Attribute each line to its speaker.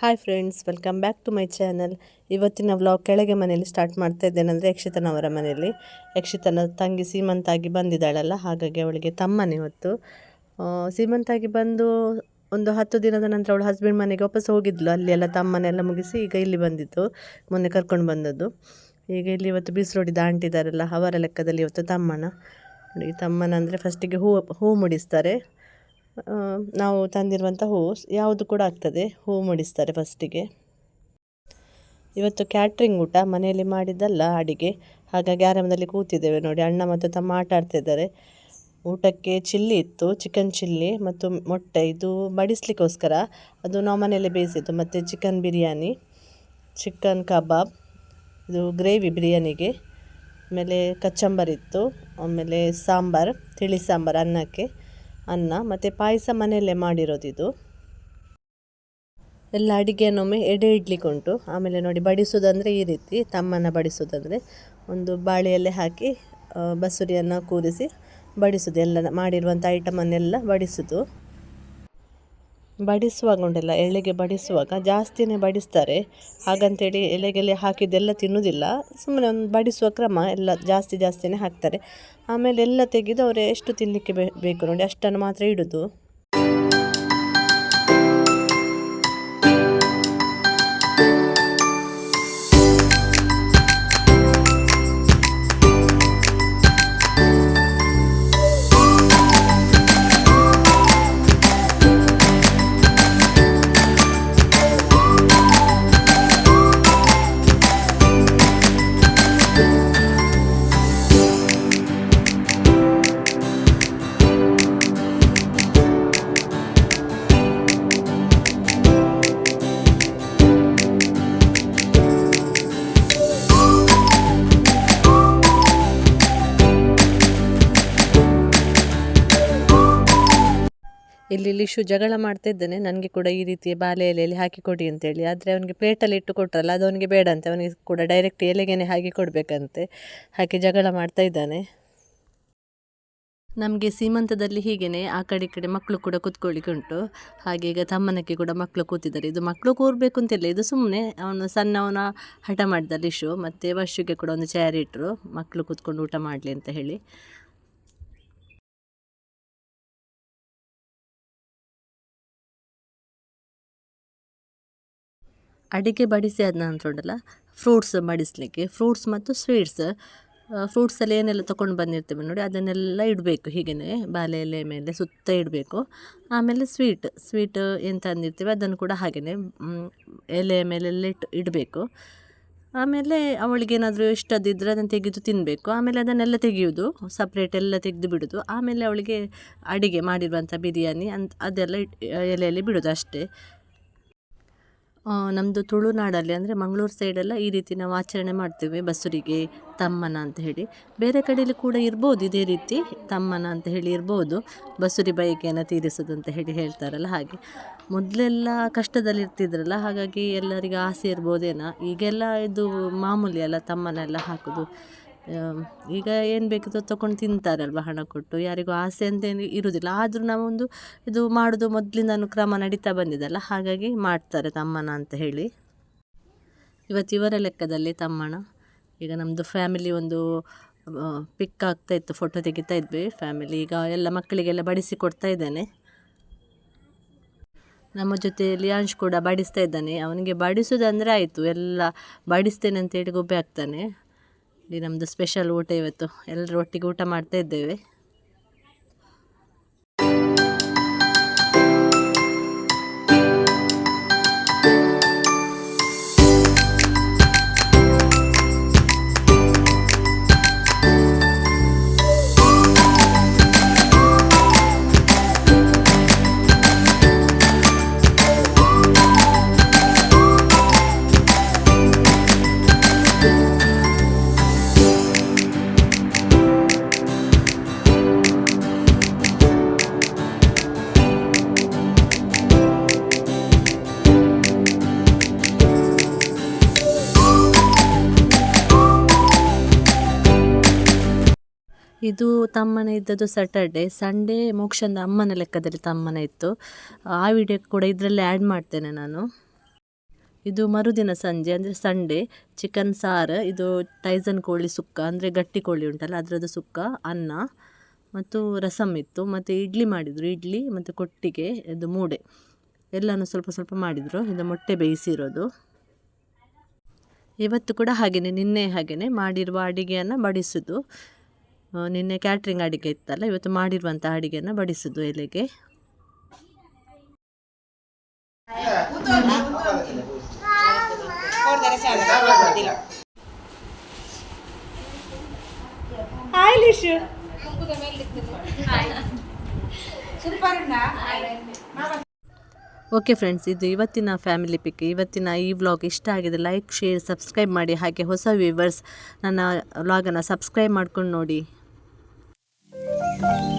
Speaker 1: Hi friends welcome back to my channel ಇವತ್ತಿನ vlog ಕೆಳಗೆ ಮನೆಯಲ್ಲಿ ಸ್ಟಾರ್ಟ್ ಮಾಡ್ತಾ ಇದ್ದೇನೆ ಇದ್ದೇನೆಂದರೆ ಯಕ್ಷಿತನವರ ಮನೆಯಲ್ಲಿ. ಯಕ್ಷಿತನ ತಂಗಿ ಸೀಮಂತಾಗಿ ಬಂದಿದ್ದಾಳಲ್ಲ, ಹಾಗಾಗಿ ಅವಳಿಗೆ ತಮ್ಮನೇ ಇವತ್ತು ಸೀಮಂತಾಗಿ ಬಂದು ಒಂದು ಹತ್ತು ದಿನದ ನಂತರ ಅವಳು ಹಸ್ಬೆಂಡ್ ಮನೆಗೆ ವಾಪಸ್ ಹೋಗಿದ್ಲು. ಅಲ್ಲಿ ಎಲ್ಲ ತಮ್ಮನೆಲ್ಲ ಮುಗಿಸಿ ಈಗ ಇಲ್ಲಿ ಬಂದಿತ್ತು ಮೊನ್ನೆ ಕರ್ಕೊಂಡು ಬಂದದ್ದು. ಈಗ ಇಲ್ಲಿ ಇವತ್ತು ಬೀಸ್ ರೋಡಿ ದಾಂಟಿದಾರಲ್ಲ ಅವರ ಲೆಕ್ಕದಲ್ಲಿ ಇವತ್ತು ತಮ್ಮನ ನೋಡಿ, ತಮ್ಮನ ಅಂದರೆ ಫಸ್ಟಿಗೆ ಹೂ ಹೂ ಮುಡಿಸ್ತಾರೆ. ನಾವು ತಂದಿರುವಂಥ ಹೂವು ಯಾವುದು ಕೂಡ ಆಗ್ತದೆ. ಹೂವು ಮುಡಿಸ್ತಾರೆ ಫಸ್ಟಿಗೆ. ಇವತ್ತು ಕ್ಯಾಟ್ರಿಂಗ್ ಊಟ ಮನೆಯಲ್ಲಿ ಮಾಡಿದ್ದಲ್ಲ ಅಡಿಗೆ. ಹಾಗಾಗಿ ಆರಾಮದಲ್ಲಿ ಕೂತಿದ್ದೇವೆ ನೋಡಿ. ಅಣ್ಣ ಮತ್ತು ತಮ್ಮ ಆಟ ಆಡ್ತಿದ್ದಾರೆ ಊಟಕ್ಕೆ ಚಿಲ್ಲಿ ಇತ್ತು, ಚಿಕನ್ ಚಿಲ್ಲಿ ಮತ್ತು ಮೊಟ್ಟೆ. ಇದು ಬಡಿಸ್ಲಿಕ್ಕೋಸ್ಕರ. ಅದು ನಾವು ಮನೆಯಲ್ಲೇ ಬೇಯಿಸಿದ್ದು. ಮತ್ತು ಚಿಕನ್ ಬಿರಿಯಾನಿ, ಚಿಕನ್ ಕಬಾಬ್, ಇದು ಗ್ರೇವಿ ಬಿರಿಯಾನಿಗೆ. ಆಮೇಲೆ ಕಚ್ಚಂಬರಿತ್ತು ಆಮೇಲೆ ಸಾಂಬಾರು, ತಿಳಿ ಸಾಂಬಾರು ಅನ್ನಕ್ಕೆ. ಅನ್ನ ಮತ್ತು ಪಾಯಸ ಮನೆಯಲ್ಲೇ ಮಾಡಿರೋದಿದು. ಎಲ್ಲ ಅಡುಗೆಯನ್ನೊಮ್ಮೆ ಎಡೆ ಇಡ್ಲಿಕ್ಕೆ ಉಂಟು ಆಮೇಲೆ ನೋಡಿ ಬಡಿಸೋದಂದರೆ ಈ ರೀತಿ, ತಮ್ಮನ್ನು ಬಡಿಸೋದಂದರೆ ಒಂದು ಬಾಳೆಯಲ್ಲೇ ಹಾಕಿ ಬಸುರಿಯನ್ನು ಕೂರಿಸಿ ಬಡಿಸೋದು. ಎಲ್ಲ ಮಾಡಿರುವಂಥ ಐಟಮನ್ನೆಲ್ಲ ಬಡಿಸೋದು. ಬಡಿಸುವಾಗ ಉಂಟಲ್ಲ ಎಳೆಗೆ ಬಡಿಸುವಾಗ ಜಾಸ್ತಿನೇ ಬಡಿಸ್ತಾರೆ. ಹಾಗಂತೇಳಿ ಎಲೆಗೆಲೆ ಹಾಕಿದ್ದೆಲ್ಲ ತಿನ್ನೋದಿಲ್ಲ ಸುಮ್ಮನೆ ಒಂದು ಬಡಿಸುವ ಕ್ರಮ ಎಲ್ಲ ಜಾಸ್ತಿ ಜಾಸ್ತಿನೇ ಹಾಕ್ತಾರೆ. ಆಮೇಲೆ ಎಲ್ಲ ತೆಗೆದು ಅವರು ಎಷ್ಟು ತಿನ್ನಲಿಕ್ಕೆ ಬೇಕು ನೋಡಿ, ಅಷ್ಟನ್ನು ಮಾತ್ರ ಇಡೋದು. ಇಲ್ಲಿ ಲಿಶು ಜಗಳ ಮಾಡ್ತಾ ಇದ್ದಾನೆ. ನನಗೆ ಕೂಡ ಈ ರೀತಿಯ ಬಾಲೆ ಎಲೆಯಲ್ಲಿ ಹಾಕಿ ಕೊಡಿ ಅಂತೇಳಿ ಆದರೆ ಅವನಿಗೆ ಪ್ಲೇಟಲ್ಲಿ ಇಟ್ಟು ಕೊಟ್ರಲ್ಲ, ಅದು ಅವನಿಗೆ ಬೇಡ ಅಂತ. ಅವನಿಗೆ ಕೂಡ ಡೈರೆಕ್ಟ್ ಎಲೆಗೇನೆ ಹಾಕಿ ಕೊಡಬೇಕಂತೆ. ಹಾಕಿ ಜಗಳ ಮಾಡ್ತಾ ಇದ್ದಾನೆ. ನಮಗೆ ಸೀಮಂತದಲ್ಲಿ ಹೀಗೇ ಆ ಕಡೆ ಈ ಕಡೆ ಮಕ್ಕಳು ಕೂಡ ಕೂತ್ಕೊಳ್ಳಿಕ್ಕೆ ಉಂಟು. ಹಾಗೆ ಈಗ ತಮ್ಮನಕ್ಕೆ ಕೂಡ ಮಕ್ಕಳು ಕೂತಿದ್ದಾರೆ. ಇದು ಮಕ್ಕಳು ಕೂರಬೇಕು ಅಂತಿಲ್ಲ ಇದು ಸುಮ್ಮನೆ ಅವನು ಸಣ್ಣವನ ಹಠ ಮಾಡಿದ ಲಿಶು ಮತ್ತು ವರ್ಷಕ್ಕೆ ಕೂಡ ಒಂದು ಚೇರ್ ಇಟ್ಟರು ಮಕ್ಕಳು ಕೂತ್ಕೊಂಡು ಊಟ ಮಾಡಲಿ ಅಂತ ಹೇಳಿ. ಅಡಿಗೆ ಬಡಿಸಿ ಅದನ್ನ ನಂತರ ಫ್ರೂಟ್ಸ್ ಬಡಿಸಲಿಕ್ಕೆ ಫ್ರೂಟ್ಸ್ ಮತ್ತು ಸ್ವೀಟ್ಸ್ ಫ್ರೂಟ್ಸಲ್ಲಿ ಏನೆಲ್ಲ ತೊಗೊಂಡು ಬಂದಿರ್ತೇವೆ ನೋಡಿ, ಅದನ್ನೆಲ್ಲ ಇಡಬೇಕು ಹೀಗೇ ಬಾಳೆ ಎಲೆ ಮೇಲೆ ಸುತ್ತ ಇಡಬೇಕು. ಆಮೇಲೆ ಸ್ವೀಟ್ ಸ್ವೀಟ್ ಏನು ತಂದಿರ್ತೀವಿ ಅದನ್ನು ಕೂಡ ಹಾಗೆಯೇ ಎಲೆಯ ಮೇಲೆಲ್ಲ ಇಟ್ಟು ಇಡಬೇಕು. ಆಮೇಲೆ ಅವಳಿಗೇನಾದರೂ ಇಷ್ಟದಿದ್ದರೆ ಅದನ್ನು ತೆಗೆದು ತಿನ್ನಬೇಕು ಆಮೇಲೆ ಅದನ್ನೆಲ್ಲ ತೆಗೆಯೋದು ಸಪ್ರೇಟ್ ಎಲ್ಲ ತೆಗೆದು ಬಿಡೋದು. ಆಮೇಲೆ ಅವಳಿಗೆ ಅಡಿಗೆ ಮಾಡಿರುವಂಥ ಬಿರಿಯಾನಿ ಅಂತ ಅದೆಲ್ಲ ಎಲೆಯಲ್ಲಿ ಬಿಡೋದು ಅಷ್ಟೇ. ನಮ್ಮದು ತುಳುನಾಡಲ್ಲಿ ಅಂದರೆ ಮಂಗಳೂರು ಸೈಡೆಲ್ಲ ಈ ರೀತಿ ನಾವು ಆಚರಣೆ ಮಾಡ್ತೇವೆ, ಬಸುರಿಗೆ ತಮ್ಮನ ಅಂತ ಹೇಳಿ. ಬೇರೆ ಕಡೆಯಲ್ಲಿ ಕೂಡ ಇರ್ಬೋದು, ಇದೇ ರೀತಿ ತಮ್ಮನ ಅಂತ ಹೇಳಿ ಇರ್ಬೋದು, ಬಸುರಿ ಬಯಕೆಯನ್ನು ತೀರಿಸೋದು ಅಂತ ಹೇಳಿ ಹೇಳ್ತಾರಲ್ಲ ಹಾಗೆ. ಮೊದಲೆಲ್ಲ ಕಷ್ಟದಲ್ಲಿ ಇರ್ತಿದ್ರಲ್ಲ, ಹಾಗಾಗಿ ಎಲ್ಲರಿಗೂ ಆಸೆ ಇರ್ಬೋದೇನೋ. ಈಗೆಲ್ಲ ಇದು ಮಾಮೂಲಿ ಅಲ್ಲ, ತಮ್ಮನೆಲ್ಲ ಹಾಕೋದು. ಈಗ ಏನು ಬೇಕಿತ್ತು ತೊಗೊಂಡು ತಿಂತಾರಲ್ವ ಹಣ ಕೊಟ್ಟು? ಯಾರಿಗೂ ಆಸೆ ಅಂತೇನು ಇರುವುದಿಲ್ಲ ಆದರೂ ನಾವೊಂದು ಇದು ಮಾಡೋದು ಮೊದಲಿಂದನೂ ಕ್ರಮ ನಡೀತಾ ಬಂದಿದ್ದಲ್ಲ ಹಾಗಾಗಿ ಮಾಡ್ತಾರೆ ತಮ್ಮನ ಅಂತ ಹೇಳಿ. ಇವತ್ತು ಇವರ ಲೆಕ್ಕದಲ್ಲಿ ತಮ್ಮಣ ಈಗ ನಮ್ಮದು ಫ್ಯಾಮಿಲಿ ಒಂದು ಪಿಕ್ ಆಗ್ತಾ ಇತ್ತು ಫೋಟೋ ತೆಗಿತಾ ಇದ್ವಿ. ಫ್ಯಾಮಿಲಿ ಈಗ ಎಲ್ಲ ಮಕ್ಕಳಿಗೆಲ್ಲ ಬಡಿಸಿ ಕೊಡ್ತಾ ಇದ್ದೇನೆ. ನಮ್ಮ ಜೊತೆ ಲಿಯಾಂಶ್ ಕೂಡ ಬಡಿಸ್ತಾ ಇದ್ದಾನೆ. ಅವನಿಗೆ ಬಡಿಸೋದಂದರೆ ಆಯಿತು. ಎಲ್ಲ ಬಡಿಸ್ತೇನೆ ಅಂತೇಳಿ ಗೊಬ್ಬೆ ಹಾಕ್ತಾನೆ. ಇಲ್ಲಿ ನಮ್ಮದು ಸ್ಪೆಷಲ್ ಊಟ ಇವತ್ತು. ಎಲ್ಲರೂ ಒಟ್ಟಿಗೆ ಊಟ ಮಾಡ್ತಾ ಇದ್ದೇವೆ. ಇದು ತಮ್ಮನೆ ಇದ್ದದ್ದು ಸ್ಯಾಟರ್ಡೆ ಸಂಡೇ ಮೋಕ್ಷಂದ ಅಮ್ಮನ ಲೆಕ್ಕದಲ್ಲಿ ತಮ್ಮನೆ ಇತ್ತು. ಆ ವಿಡಿಯೋ ಕೂಡ ಇದರಲ್ಲಿ ಆ್ಯಡ್ ಮಾಡ್ತೇನೆ ನಾನು. ಇದು ಮರುದಿನ ಸಂಜೆ, ಅಂದರೆ ಸಂಡೇ ಚಿಕನ್ ಸಾರು, ಇದು ಟೈಸನ್ ಕೋಳಿ ಸುಕ್ಕ, ಅಂದರೆ ಗಟ್ಟಿ ಕೋಳಿ ಉಂಟಲ್ಲ, ಅದರದ್ದು ಸುಕ್ಕ, ಅನ್ನ, ಮತ್ತು ರಸಮ್ ಇತ್ತು. ಮತ್ತು ಇಡ್ಲಿ ಮಾಡಿದರು, ಇಡ್ಲಿ ಮತ್ತು ಕೊಟ್ಟಿಗೆ, ಇದು ಮೂಡೆ. ಎಲ್ಲನೂ ಸ್ವಲ್ಪ ಸ್ವಲ್ಪ ಮಾಡಿದರು. ಇದು ಮೊಟ್ಟೆ ಬೇಯಿಸಿರೋದು. ಇವತ್ತು ಕೂಡ ಹಾಗೆಯೇ ನಿನ್ನೆ ಹಾಗೆಯೇ ಮಾಡಿರುವ ಅಡುಗೆಯನ್ನು ಬಡಿಸೋದು. ನಿನ್ನೆ ಕ್ಯಾಟ್ರಿಂಗ್ ಅಡುಗೆ ಇತ್ತಲ್ಲ ಇವತ್ತು ಮಾಡಿರುವಂಥ ಅಡುಗೆಯನ್ನು ಬಡಿಸೋದು ಎಲೆಗೆ. ಓಕೆ ಫ್ರೆಂಡ್ಸ್ ಇದು ಇವತ್ತಿನ ಫ್ಯಾಮಿಲಿ ಪಿಕ್ ಇವತ್ತಿನ ಈ ವ್ಲಾಗ್ ಇಷ್ಟ ಆಗಿದೆ ಲೈಕ್ ಶೇರ್ ಸಬ್ಸ್ಕ್ರೈಬ್ ಮಾಡಿ. ಹಾಗೆ ಹೊಸ ವ್ಯೂವರ್ಸ್ ನನ್ನ ವ್ಲಾಗನ್ನು ಸಬ್ಸ್ಕ್ರೈಬ್ ಮಾಡ್ಕೊಂಡು ನೋಡಿ. Música